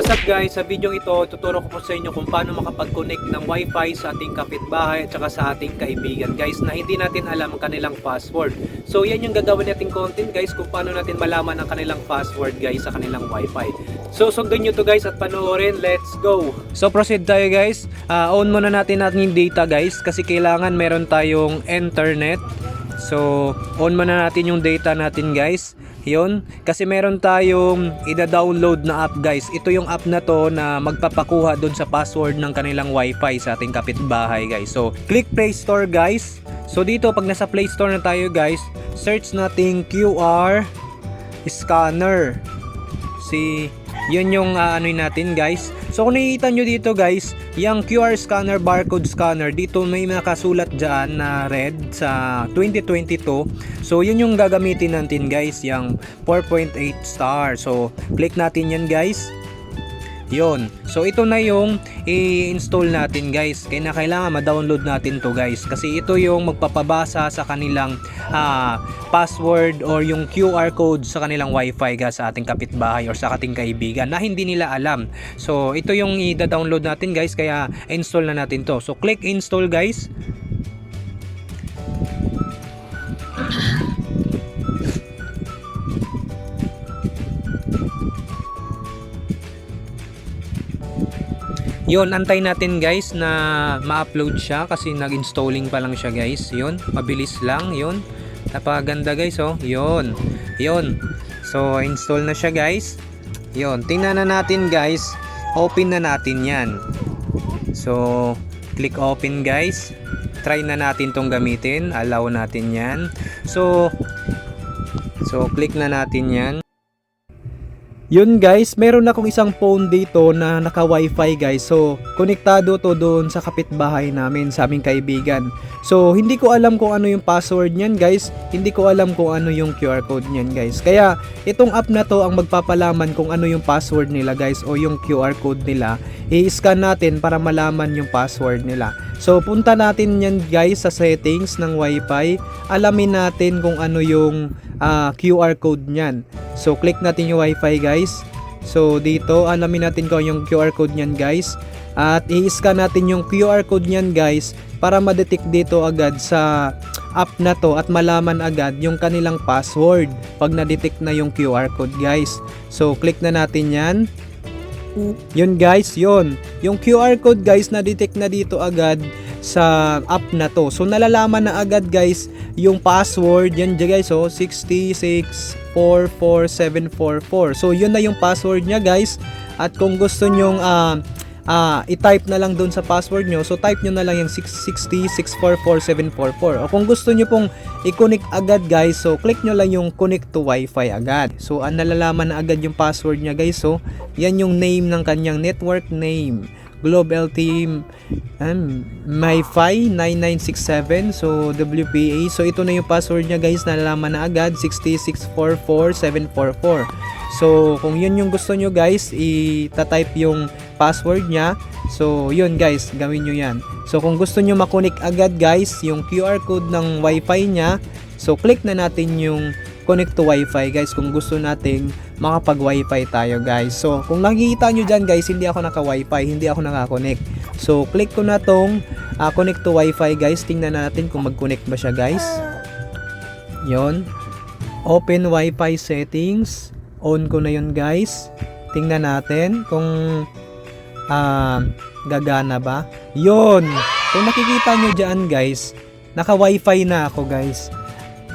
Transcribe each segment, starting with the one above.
what's up guys? Sa video ito, tuturo ko po sa inyo kung paano makapag-connect ng wifi sa ating kapitbahay at saka sa ating kaibigan guys na hindi natin alam ang kanilang password. So yan yung gagawin nating content guys kung paano natin malaman ang kanilang password guys sa kanilang wifi. So sundin nyo to guys at panoorin. Let's go! So proceed tayo guys. Ah, on muna natin yung data guys kasi kailangan meron tayong internet. So on muna natin yung data natin guys. Yun, kasi meron tayong ida-download na app guys. Ito yung app na to na magpapakuha doon sa password ng kanilang wifi sa ating kapitbahay guys. So, click Play Store guys. So dito pag nasa Play Store na tayo guys, search nating QR scanner. Si yun yung uh, ano natin guys. So kung nakikita nyo dito guys, yung QR scanner, barcode scanner, dito may nakasulat dyan na red sa 2022. So yun yung gagamitin natin guys, yung 4.8 star. So click natin yan guys. Yon. So ito na yung i-install natin guys. Kaya na kailangan ma-download natin to guys kasi ito yung magpapabasa sa kanilang ah, password or yung QR code sa kanilang wifi guys sa ating kapitbahay or sa ating kaibigan na hindi nila alam. So ito yung i-download natin guys kaya install na natin to. So click install guys. Yun, antay natin guys na ma-upload siya kasi nag-installing pa lang siya guys. Yun, mabilis lang. Yun, napakaganda guys oh. Yun, yun. So, install na siya guys. Yun, tingnan na natin guys. Open na natin yan. So, click open guys. Try na natin tong gamitin. Allow natin yan. So, so click na natin yan. Yun guys, meron akong isang phone dito na naka wifi guys. So, konektado to doon sa kapitbahay namin, sa aming kaibigan. So, hindi ko alam kung ano yung password niyan guys. Hindi ko alam kung ano yung QR code niyan guys. Kaya, itong app na to ang magpapalaman kung ano yung password nila guys o yung QR code nila. I-scan natin para malaman yung password nila. So, punta natin yan guys sa settings ng wifi. Alamin natin kung ano yung ah, QR code niyan. So, click natin yung wifi guys. So, dito, alamin natin kung yung QR code niyan guys. At i-scan natin yung QR code niyan guys para ma-detect dito agad sa app na to at malaman agad yung kanilang password pag na-detect na yung QR code guys. So, click na natin yan. Yun guys, yun. Yung QR code guys na-detect na dito agad sa app na to. So nalalaman na agad guys yung password. Yan dyan guys oh, 6644744. So yun na yung password niya guys. At kung gusto nyong ah ah, i-type na lang doon sa password nyo. So type nyo na lang yung 660644744. O kung gusto nyo pong i-connect agad guys, so click nyo lang yung connect to wifi agad. So ang nalalaman na agad yung password niya guys. So yan yung name ng kanyang network name. Globe LT um, MyFi 9967 so WPA so ito na yung password niya guys. Nalalaman na agad 6644744 so kung yun yung gusto nyo guys i-type yung password niya. So yun guys gawin nyo yan. So kung gusto nyo makonik agad guys yung QR code ng wifi niya so click na natin yung connect to wifi guys. Kung gusto nating makapag wifi tayo guys. So kung nakikita nyo dyan guys hindi ako naka wifi hindi ako nakakonect so click ko na tong uh, connect to wifi guys. Tingnan natin kung mag connect ba siya guys. Yon open wifi settings. On ko na yun guys. Tingnan natin kung uh, gagana ba. Yon kung nakikita nyo dyan guys naka wifi na ako guys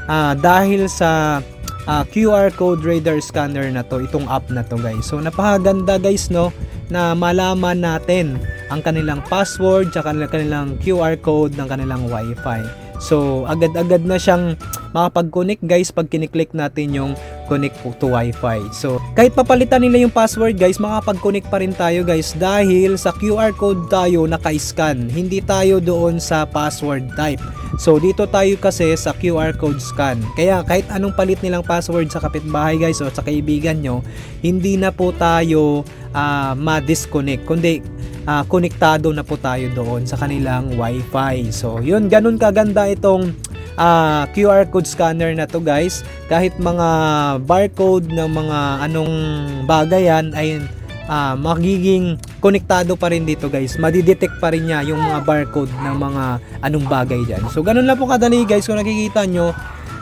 ah dahil sa ah, QR code radar scanner na to, itong app na to guys. So napakaganda guys no na malaman natin ang kanilang password at kanilang QR code ng kanilang wifi. So agad-agad na siyang makapag-connect guys pag kiniklik natin yung connect to wifi. So kahit papalitan nila yung password guys, makapag-connect pa rin tayo guys dahil sa QR code tayo naka-scan. Hindi tayo doon sa password type. So dito tayo kasi sa QR code scan. Kaya kahit anong palit nilang password sa kapitbahay guys o sa kaibigan nyo, hindi na po tayo uh, ma-disconnect. Kundi uh, konektado na po tayo doon sa kanilang wifi. So yun, ganun kaganda itong uh, QR code scanner na to guys. Kahit mga barcode ng mga anong bagay yan ay ah, magiging konektado pa rin dito guys. Madidetect pa rin niya yung mga barcode ng mga anong bagay dyan. So ganun lang po kadali guys kung nakikita nyo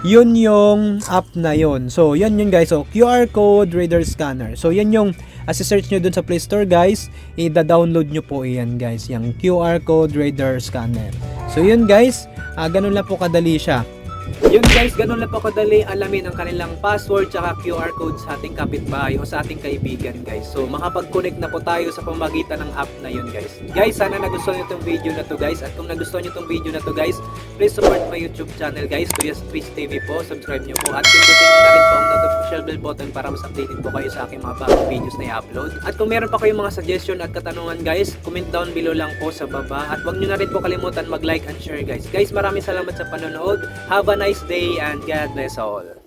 yun yung app na yun. So, yun yun guys. So, QR code reader scanner. So, yan yung as search nyo dun sa Play Store guys, i-download nyo po yan guys. Yung QR code reader scanner. So, yun guys. ah ganun lang po kadali siya. Yun guys, ganun lang po kadali alamin ang kanilang password tsaka QR code sa ating kapitbahay o sa ating kaibigan guys. So makapag-connect na po tayo sa pamagitan ng app na yun guys. Guys, sana nagustuhan nyo itong video na to guys. At kung nagustuhan nyo itong video na to guys, please support my YouTube channel guys, Tuyas Twist TV po. Subscribe nyo po at pindutin nyo na rin po ang notification bell button para mas updated po kayo sa aking mga bagong videos na i-upload. At kung meron pa kayong mga suggestion at katanungan guys, comment down below lang po sa baba. At huwag nyo na rin po kalimutan mag-like and share guys. Guys, maraming salamat sa panonood. Have a nice day and God bless all.